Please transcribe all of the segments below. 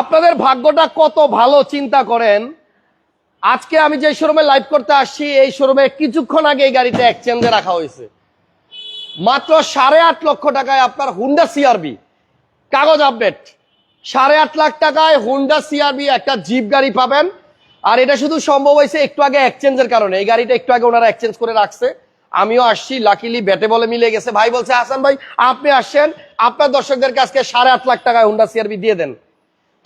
আপনাদের ভাগ্যটা কত ভালো চিন্তা করেন? আজকে আমি যে শোরুমে লাইভ করতে আসছি, এই শোরুমে কিছুক্ষণ আগে এই গাড়িটা এক্সচেঞ্জে রাখা হয়েছে। মাত্র সাড়ে আট লক্ষ টাকায় আপনার হুন্ডা সিআরবি কাগজ আপডেট সাড়ে আট লাখ টাকায় হুন্ডা সিআরবি একটা জিপ গাড়ি পাবেন। আর এটা শুধু সম্ভব হয়েছে একটু আগে এক্সচেঞ্জের কারণে। এই গাড়িটা একটু আগে ওনারা এক্সচেঞ্জ করে রাখছে। আমিও আসছি লাকিলি ব্যাটে বলে মিলে গেছে। ভাই বলছে, হাসান ভাই, আপনি আসছেন আপনার দর্শকদেরকে আজকে সাড়ে আট লাখ টাকায় হুন্ডা সিআরবি দিয়ে দেন।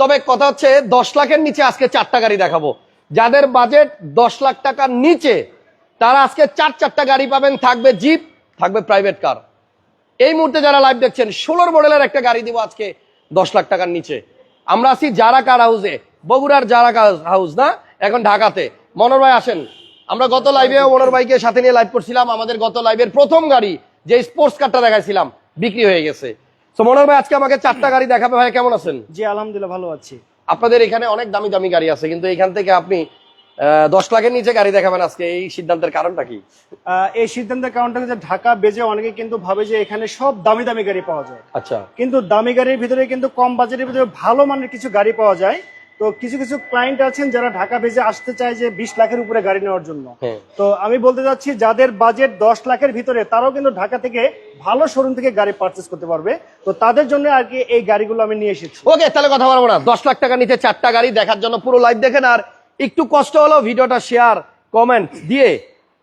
তবে কথা হচ্ছে, দশ লাখের নিচে আজকে চারটা গাড়ি দেখাবো। যাদের বাজেট দশ লাখ টাকার নিচে, তারা আজকে চার চারটা গাড়ি পাবেন, থাকবে জিপ থাকবে প্রাইভেট কার এই মুহূর্তে যারা লাইভ দেখছেন, ষোলোর মডেলের একটা গাড়ি দিব আজকে দশ লাখ টাকার নিচে। আমরা আছি যারা কার হাউসে বগুড়ার যারা কার হাউস না? এখন ঢাকাতে। মনোর ভাই, আসেন। আমরা গত লাইভে মনোর ভাইকে সাথে নিয়ে লাইভ করছিলাম। আমাদের গত লাইভের প্রথম গাড়ি, যে স্পোর্টস কারটা দেখাইছিলাম, বিক্রি হয়ে গেছে। তো ভাই আজকে আমাকে চারটা গাড়ি দেখাবে। ভাই কেমন আছেন? জি আলহামদুলিল্লাহ ভালো আছি। আপনাদের এখানে অনেক দামি দামি গাড়ি আছে কিন্তু এখান থেকে আপনি দশ লাখের নিচে গাড়ি দেখাবেন আজকে। এই সিদ্ধান্তের কারণটা কি? এই সিদ্ধান্তের কারণটা যে ঢাকা বেজে অনেকে কিন্তু ভাবে যে এখানে সব দামি দামি গাড়ি পাওয়া যায়। আচ্ছা। কিন্তু দামি গাড়ির ভিতরে কিন্তু কম বাজেটের ভিতরে ভালো মানের কিছু গাড়ি পাওয়া যায়। তো কিছু কিছু ক্লায়েন্ট আছেন যারা ঢাকা ভেজে আসতে চায় যে বিশ লাখের উপরে গাড়ি নেওয়ার জন্য। হ্যাঁ। তো আমি বলতে চাচ্ছি যাদের বাজেট দশ লাখের ভিতরে তারাও কিন্তু ঢাকা থেকে ভালো শোরুম থেকে গাড়ি পার্চেস করতে পারবে। তো তাদের জন্য আর কি এই গাড়িগুলো আমি নিয়ে এসেছি। ওকে তাহলে কথা বলব না। দশ লাখ টাকা নিচে চারটা গাড়ি দেখার জন্য পুরো লাইভ দেখেন আর একটু কষ্ট হলো ভিডিওটা শেয়ার কমেন্ট দিয়ে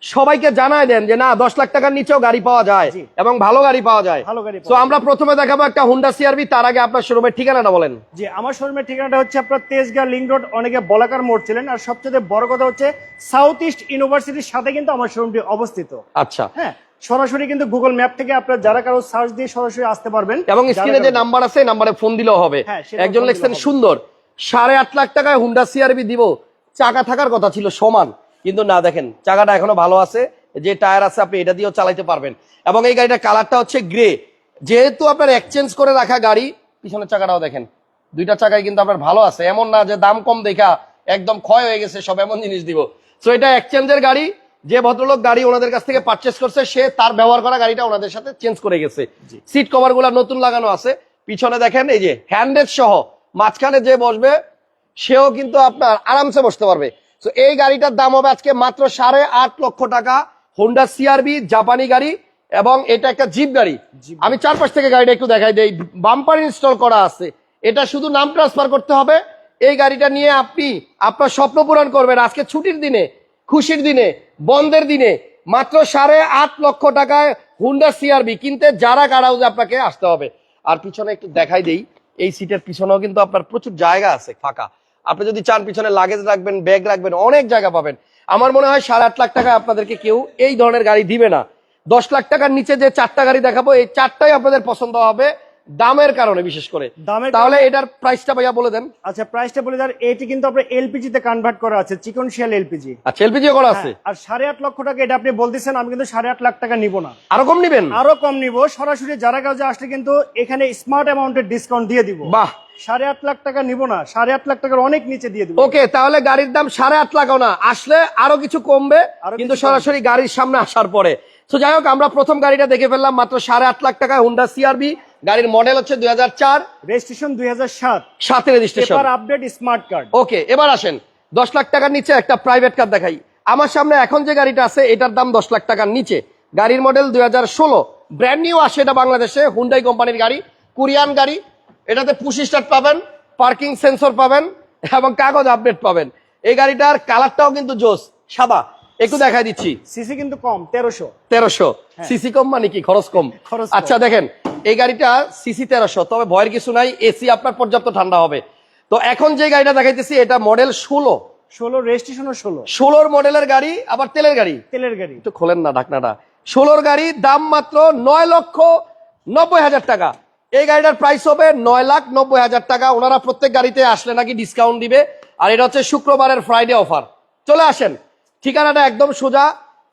সবাইকে জানায় দেন যে না দশ লাখ টাকার নিচেও গাড়ি পাওয়া যায় এবং ভালো গাড়ি পাওয়া যায়। ভালো গাড়ি তো আমরা প্রথমে দেখাবো একটা হুন্ডা সিআরবি তার আগে আপনার শোরুমের ঠিকানাটা বলেন। যে আমার শোরুমের ঠিকানাটা হচ্ছে আপনার তেজগাঁ লিঙ্ক রোড অনেকে বলাকার মোড় ছিলেন। আর সবচেয়ে বড় কথা হচ্ছে সাউথ ইস্ট ইউনিভার্সিটির সাথে কিন্তু আমার শোরুমটি অবস্থিত। আচ্ছা। হ্যাঁ সরাসরি কিন্তু গুগল ম্যাপ থেকে আপনার যারা কারও সার্চ দিয়ে সরাসরি আসতে পারবেন এবং স্ক্রিনে যে নাম্বার আছে নাম্বারে ফোন দিলেও হবে। হ্যাঁ, একজন লিখছেন সুন্দর সাড়ে আট লাখ টাকায় হুন্ডা সিআরবি দিব। চাকা থাকার কথা ছিল সমান। কিন্তু না দেখেন চাকাটা এখনও ভালো আছে যে টায়ার আছে আপনি এটা দিয়েও চালাইতে পারবেন। এবং এই গাড়িটার কালারটা হচ্ছে গ্রে। যেহেতু আপনার এক্সচেঞ্জ করে রাখা গাড়ি পিছনের চাকাটাও দেখেন দুইটা চাকায় কিন্তু আপনার ভালো আছে। এমন না যে দাম কম দেখা একদম ক্ষয় হয়ে গেছে সব এমন জিনিস দিব। সো এটা এক্সচেঞ্জের গাড়ি যে ভদ্রলোক গাড়ি ওনাদের কাছ থেকে পারচেস করছে সে তার ব্যবহার করা গাড়িটা ওনাদের সাথে চেঞ্জ করে গেছে। সিট কভারগুলা নতুন লাগানো আছে। পিছনে দেখেন এই যে হ্যান্ডেজ সহ মাঝখানে যে বসবে সেও কিন্তু আপনার আরামসে বসতে পারবে। তো এই গাড়িটার দাম হবে আজকে মাত্র সাড়ে আট লক্ষ টাকা। হোন্ডা সিআরবি জাপানি গাড়ি এবং এটা একটা জিপ গাড়ি। আমি চারপাশ থেকে গাড়িটা একটু দেখাই দেই। বাম্পার ইনস্টল করা আছে। এটা শুধু নাম ট্রান্সফার করতে হবে। এই গাড়িটা নিয়ে আপনি আপনার স্বপ্ন পূরণ করবেন। আজকে ছুটির দিনে খুশির দিনে বন্ধের দিনে মাত্র সাড়ে আট লক্ষ টাকায় হুন্ডা সিআরবি কিনতে যারা গাড়াউজে আপনাকে আসতে হবে। আর পিছনে একটু দেখাই দেই। এই সিটের পিছনেও কিন্তু আপনার প্রচুর জায়গা আছে ফাঁকা। আপনি যদি চান পিছনে লাগেজ রাখবেন ব্যাগ রাখবেন অনেক জায়গা পাবেন। আমার মনে হয় সাড়ে আট লাখ টাকায় আপনাদেরকে কেউ এই ধরনের গাড়ি দিবে না। দশ লাখ টাকার নিচে যে চারটা গাড়ি দেখাবো এই চারটাই আপনাদের পছন্দ হবে দামের কারণে বিশেষ করে। তাহলে এটার প্রাইসটা ভাইয়া বলে দেন। আচ্ছা প্রাইসটা বলে দেন এটি কিন্তু আপনার এলপিজি তে কনভার্ট করা আছে চিকন শিয়াল এলপিজি আচ্ছা এলপিজিও করা আছে? আর সাড়ে আট লক্ষ টাকা এটা আপনি বলতেছেন আমি কিন্তু সাড়ে আট লাখ টাকা নিব না। আরও কম নিবেন? আরও কম নিব সরাসরি যারা কাজে আসলে কিন্তু এখানে স্মার্ট অ্যামাউন্টের ডিসকাউন্ট দিয়ে দিব। বাহ! সাড়ে আট লাখ টাকা নিব না সাড়ে আট লাখ টাকার অনেক নিচে দিয়ে দিব। ওকে তাহলে গাড়ির দাম সাড়ে আট লাখও না আসলে আরও কিছু কমবে কিন্তু সরাসরি গাড়ির সামনে আসার পরে। তো যাই হোক আমরা প্রথম গাড়িটা দেখে ফেললাম মাত্র সাড়ে আট লাখ টাকায় হুন্ডা সিআরবি গাড়ির মডেল হচ্ছে দুই হাজার চার। রেজিস্ট্রেশন দুই হাজার সাত। সাথে registration update smart card okay এবার আসেন দশ লাখ টাকার নিচে একটা প্রাইভেট কার দেখাই। আমার সামনে এখন যে গাড়িটা আছে এটার দাম দশ লাখ টাকার নিচে। গাড়ির মডেল দুই হাজার ষোলো ব্র্যান্ড নিউ আসে এটা বাংলাদেশে হুন্ডাই কোম্পানির গাড়ি কোরিয়ান গাড়ি। এটাতে পুশ স্টার্ট পাবেন পার্কিং সেন্সর পাবেন এবং কাগজ আপডেট পাবেন। এই গাড়িটার কালারটাও কিন্তু জোস সাদা। একটু দেখাই দিচ্ছি। সিসি কিন্তু কম তেরোশো। তেরোশো। সিসি কম মানে কি? খরচ কম। আচ্ছা দেখেন এই গাড়িটা সিসি তেরোশো তবে ভয়ের কিছু নাই এসি আপনার পর্যাপ্ত ঠান্ডা হবে। তো এখন যে গাড়িটা দেখাইতেছি এটা মডেল ষোলো। ষোলো রেজিস্ট্রেশনও ষোলো। ষোলোর মডেলের গাড়ি আবার তেলের গাড়ি? তেলের গাড়ি। একটু খোলেন না ঢাকনাটা। ষোলোর গাড়ি দাম মাত্র নয় লক্ষ নব্বই হাজার টাকা। এই গাড়িটার প্রাইস হবে নয় লাখ নব্বই হাজার টাকা। ওনারা প্রত্যেক গাড়িতে আসলে নাকি ডিসকাউন্ট দিবে। আর এটা হচ্ছে শুক্রবারের ফ্রাইডে অফার চলে আসেন। ঠিকানাটা একদম সোজা।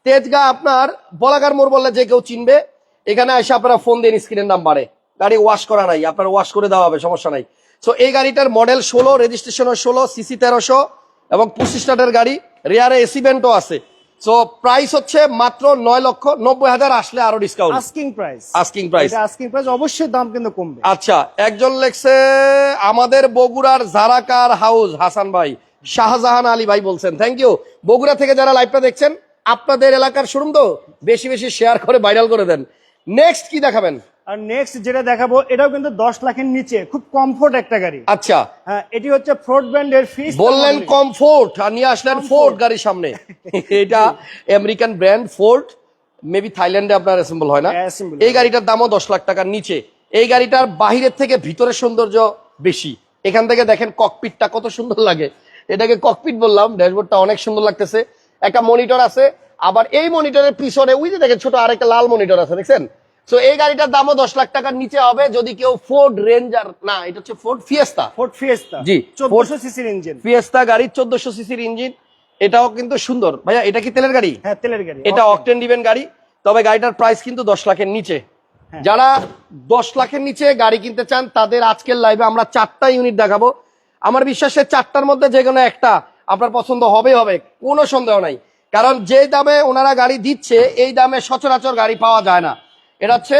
তেজগা আপনার বলাগার মোড় বললে যে কেউ চিনবে। এখানে এসে আপনারা ফোন দিন স্ক্রিনের নাম্বারে গাড়ি ওয়াশ করা নাই। আপনার ওয়াশ করে দেওয়া হবে, সমস্যা নাই। সো এই গাড়িটার মডেল ষোলো রেজিস্ট্রেশনও ষোলো সিসি তেরোশো এবং পঁচিশ স্টার্টের গাড়ি। রেয়ারে এসি ভেন্টও আছে। সো প্রাইস হচ্ছে মাত্র নয় লক্ষ নব্বই হাজার আসলে আরও discount asking price asking price asking price অবশ্যই দাম কিন্তু কমবে। আচ্ছা একজন লেখছে আমাদের বগুড়ার জারাকার হাউস হাসান ভাই শাহজাহান আলী ভাই বলছেন থ্যাংক ইউ বগুড়া থেকে যারা লাইভটা দেখছেন আপনাদের এলাকার শোরুম তো বেশি বেশি শেয়ার করে ভাইরাল করে দেন। নেক্সট কি দেখাবেন? আর নেক্সট যেটা দেখাবো এটাও কিন্তু দশ লাখের নিচে খুব কমফোর্ট একটা গাড়ি। আচ্ছা। হ্যাঁ এটি হচ্ছে ফোর্ট ব্র্যান্ডের ফিস বললেন কমফোর্ট আর নিয়ে আসলেন ফোর্ট গাড়ির সামনে। এটা আমেরিকান ব্র্যান্ড ফোর্ট মেবি থাইল্যান্ডে আপনার অ্যাসেম্বল হয় না। হ্যাঁ, এই গাড়িটার দামও দশ লাখ টাকার নিচে। এই গাড়িটার বাহিরের থেকে ভিতরের সৌন্দর্য বেশি। এখান থেকে দেখেন ককপিটটা কত সুন্দর লাগে। এটাকে ককপিট বললাম ড্যাশবোর্ডটা অনেক সুন্দর লাগতেছে। একটা মনিটর আছে আবার এই মনিটরের পিছনে ওই যে দেখেন ছোট আরেকটা লাল মনিটর আছে দেখছেন? তো এই গাড়িটার দামও দশ লাখ টাকার নিচে হবে যদি কেউ ফোর্ড রেঞ্জার না এটা হচ্ছে ফোর্ড ফিয়েস্তা ফোর্ট ফিয়েস্তা জি, চোদ্দশো সিসির ইঞ্জিন। ফিয়েস্তা গাড়ি চোদ্দশো সিসির ইঞ্জিন। এটাও কিন্তু সুন্দর। ভাইয়া এটা কি তেলের গাড়ি? হ্যাঁ তেলের গাড়ি। এটা অকটেন ডিভেন গাড়ি তবে গাড়িটার প্রাইস কিন্তু দশ লাখের নিচে। হ্যাঁ। যারা দশ লাখের নিচে গাড়ি কিনতে চান তাদের আজকের লাইভে আমরা চারটা ইউনিট দেখাবো। আমার বিশ্বাসে চারটার মধ্যে যে কোনো একটা আপনার পছন্দ হবে হবে কোনো সন্দেহ নাই। কারণ যে দামে ওনারা গাড়ি দিচ্ছে এই দামে সচরাচর গাড়ি পাওয়া যায় না। এটা হচ্ছে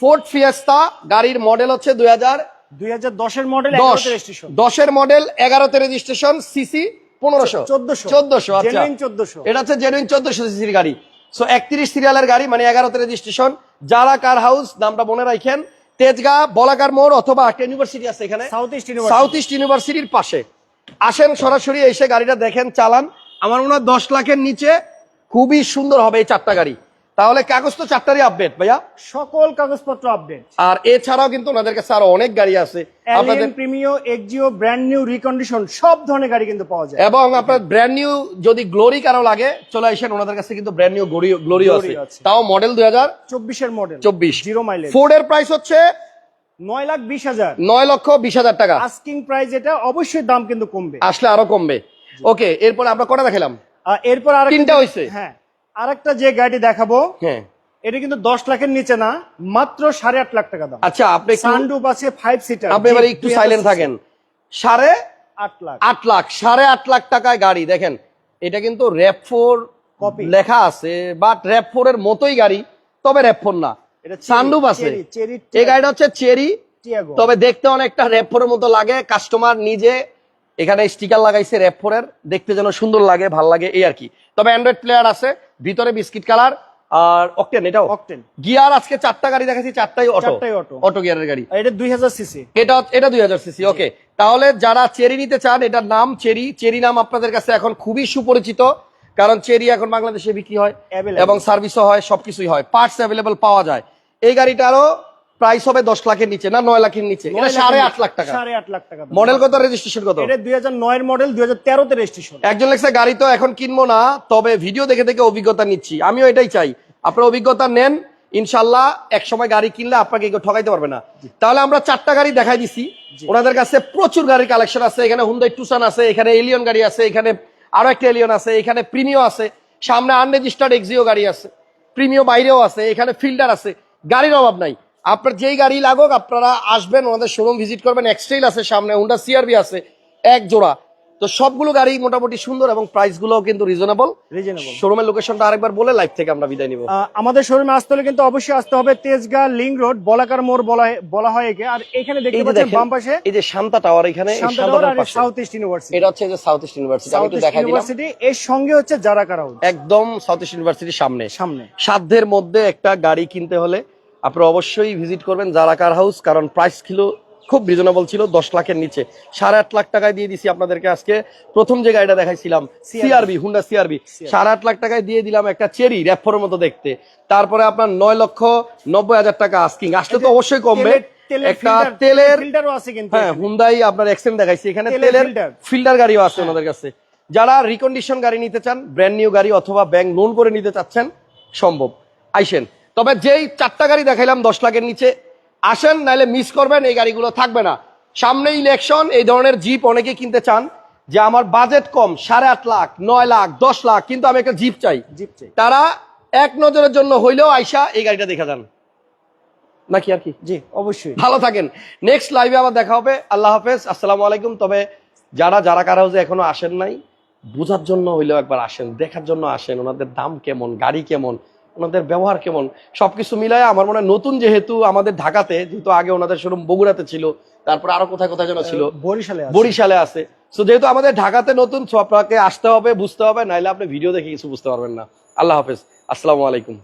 ফোর্ট ফিয়েস্তা গাড়ির মডেল হচ্ছে দুই হাজার দুই হাজার দশের মডেল রেজিস্ট্রেশন দশের মডেল এগারোতে রেজিস্ট্রেশন সিসি পনেরোশো। চোদ্দশো। চোদ্দশো আচ্ছা। চোদ্দশো। এটা হচ্ছে জেনুইন চোদ্দশো সিসির গাড়ি। সো একত্রিশ সিরিয়ালের গাড়ি মানে এগারোতে রেজিস্ট্রেশন যারা কার হাউস নামটা মনে রাখেন তেজগা বলাকার মোড় অথবা ইউনিভার্সিটি আছে এখানে। সাউথ ইস্ট সাউথ ইস্ট ইউনিভার্সিটির পাশে। আসেন সরাসরি এসে গাড়িটা দেখেন চালান। আমার মনে হয় দশ লাখের নিচে খুবই সুন্দর হবে এই চারটা গাড়ি। তাহলে কাগজ তো চারটারই আপডেট ভাইয়া। সকল কাগজপত্র আপডেট আর এছাড়াও কিন্তু ওনাদের কাছে আরও অনেক গাড়ি আছে। আপনাদের Premio Axio brand new recondition সব ধরনের গাড়ি কিন্তু পাওয়া যায়। এবং আপনার ব্র্যান্ড নিউ যদি গ্লোরি কারও লাগে চলে আসেন ওনাদের কাছে কিন্তু ব্র্যান্ড নিউ গ্লোরি Glory আছে। তাও মডেল দুই হাজার চব্বিশের মডেল চব্বিশ। জিরো মাইলেজ ফোর্ডের প্রাইস হচ্ছে নয় লাখ বিশ হাজার। নয় লক্ষ বিশ হাজার টাকা। আস্কিং প্রাইস এটা অবশ্যই দাম কিন্তু কমবে। আসলে আরও কমবে। ওকে এরপর আমরা কটা দেখালাম? এরপর আর তিনটা হইছে? হ্যাঁ আরেকটা যে গাড়ি দেখাবো হ্যাঁ। এটা কিন্তু দশ লাখের নিচে না মাত্র সাড়ে আট লাখ টাকা দাম। আচ্ছা আপনি সানডুপ আছে ফাইভ সিটার আপনি এবারে একটু সাইলেন্ট থাকেন। সাড়ে আট লাখ। আট লাখ সাড়ে আট লাখ টাকায় গাড়ি দেখেন এটা কিন্তু র্যাপ ফোর Copy। লেখা আছে বাট র্যাপ ফোর এর মতোই গাড়ি তবে র্যাপ ফোর না। এটা সানডুপ আছে। এই গাড়িটা হচ্ছে চেরি টিয়াগো। তবে দেখতে অনেকটা র্যাপ ফোরের মতো লাগে কাস্টমার নিজে এখানে স্টিকার লাগাইছে র্যাপ ফোরের দেখতে যেন সুন্দর লাগে ভালো লাগে এই আর কি। তবে অ্যান্ড্রয়েড প্লেয়ার আছে ভিতরে বিস্কিট কালার আর অকটেন এটাও। অকটেন গিয়ার আজকে চারটা গাড়ি দেখাচ্ছি চারটাই অটো চারটাই auto। অটো গিয়ারের গাড়ি। আর এটা দুই হাজার সিসি এটা এটা দুই হাজার সিসি ওকে তাহলে যারা চেরি নিতে চান এটার নাম চেরি চেরি নাম আপনাদের কাছে এখন খুবই সুপরিচিত কারণ চেরি এখন বাংলাদেশে বিক্রি হয় এবং সার্ভিসও হয় সবকিছুই হয় পার্টস অ্যাভেলেবল পাওয়া যায়। এই গাড়িটারও প্রাইস হবে দশ লাখের নিচে না নয় লাখের নিচে? সাড়ে আট লাখ টাকা। সাড়ে আট লাখ টাকা। মডেল কত রেজিস্ট্রেশন কত? দুই হাজার নয়ের মডেল দুই হাজার তেরোতে রেজিস্ট্রেশন একজন লেখছে গাড়ি তো এখন কিনবো না তবে ভিডিও দেখে দেখে অভিজ্ঞতা নিচ্ছি। আমিও এটাই চাই। আপনার অভিজ্ঞতা নেন ইনশাল্লাহ এক সময় গাড়ি কিনলে আপনাকে কেউ ঠকাইতে পারবে না। তাহলে আমরা চারটা গাড়ি দেখাই দিছি। ওনাদের কাছে প্রচুর গাড়ির কালেকশন আছে। এখানে হুন্দাই টুসান আছে এখানে এলিয়ন গাড়ি আছে এখানে আরও একটা এলিয়ন আছে এখানে প্রিমিও আছে সামনে আনরেজিস্টার্ড এক্সিও গাড়ি আছে প্রিমিও বাইরেও আছে এখানে ফিল্টার আছে। গাড়ির অভাব নাই। আপনার যেই গাড়ি লাগুক আপনারা আসবেন ওনাদের শোরুম ভিজিট করবেন এক্সটেল আছে সামনে হুন্ডা সিআরবি আছে এক জোড়া। তো সবগুলো গাড়ি মোটামুটি সুন্দর এবং প্রাইসগুলো কিন্তু রিজনেবল রিজনেবল শোরুমের লোকেশনটা আরেকবার বলে লাইভ থেকে আমরা বিদায় নিব। আমাদের শোরুমে আসতে হলে কিন্তু অবশ্যই আসতে হবে তেজগাঁ লিং রোড বলাকার মোড় বলা হয়- বলা হয় একে। আর এখানে দেখতে পাচ্ছেন বাম পাশে এই যে শান্তা টাওয়ার এখানে শান্তা শান্তা টাওয়ার টাওয়ার আর সাউথ ইস্ট ইউনিভার্সিটি এটা হচ্ছে যে সাউথ ইস্ট ইউনিভার্সিটি আমি একটু দেখাই দিলাম। ইউনিভার্সিটি এর সঙ্গে হচ্ছে জারাকার হাউস একদম সাউথ ইস্ট ইউনিভার্সিটির সামনে। সামনে। সাধ্যের মধ্যে একটা গাড়ি কিনতে হলে আপনারা অবশ্যই ভিজিট করবেন জারা কার হাউস কারণ প্রাইস ছিল খুব রিজনেবল ছিল দশ লাখের নিচে। সাড়ে আট লাখ টাকায় দিয়ে দিছি আপনাদেরকে আজকে। প্রথম যে গাড়িটা দেখাইছিলাম সিআরবি হুন্ডা সিআরবি সাড়ে আট লাখ টাকায় দিয়ে দিলাম একটা চেরি র্যাপফোর মতো দেখতে। তারপরে আপনার নয় লক্ষ নব্বই হাজার টাকা আস্কিং আসলে তো অবশ্যই কমবে একটা তেলের হ্যাঁ হুন্দাই আপনার দেখাইছি। এখানে তেলের তেলের ফিল্টার গাড়িও আছে ওনাদের কাছে। যারা রিকন্ডিশন গাড়ি নিতে চান ব্র্যান্ড নিউ গাড়ি অথবা ব্যাংক লোন করে নিতে চাচ্ছেন সম্ভব। আইসেন। তবে যেই চারটা গাড়ি দেখাইলাম দশ লাখের নিচে আসেন নাহলে মিস করবেন এই গাড়িগুলো থাকবে না। সামনে ইলেকশন এই ধরনের জিপ অনেকে কিনতে চান যে আমার বাজেট কম সাড়ে আট লাখ নয় লাখ দশ লাখ কিন্তু আমি একটা জিপ চাই। জিপ চাই। তারা এক নজরের জন্য হইলেও আইসা এই গাড়িটা দেখা যান। নাকি আর কি? জি অবশ্যই। ভালো থাকেন। নেক্সট লাইভে আবার দেখা হবে। আল্লাহ হাফেজ আসসালামু আলাইকুম। তবে যারা যারা কার হাউসে এখনও আসেন নাই বোঝার জন্য হইলেও একবার আসেন দেখার জন্য আসেন ওনাদের দাম কেমন গাড়ি কেমন ওনাদের ব্যবহার কেমন? সব কিছু মিলায় আমার মনে হয় নতুন যেহেতু আমাদের ঢাকাতে যেহেতু আগে ওনাদের শোরুম বগুড়াতে ছিল তারপর আরও কোথায় কোথায় যেন ছিল। বরিশালে বরিশালে আছে। তো যেহেতু আমাদের ঢাকাতে নতুন সো আপনাকে আসতে হবে বুঝতে হবে নাহলে আপনি ভিডিও দেখে কিছু বুঝতে পারবেন না। আল্লাহ হাফেজ। আসসালামু আলাইকুম।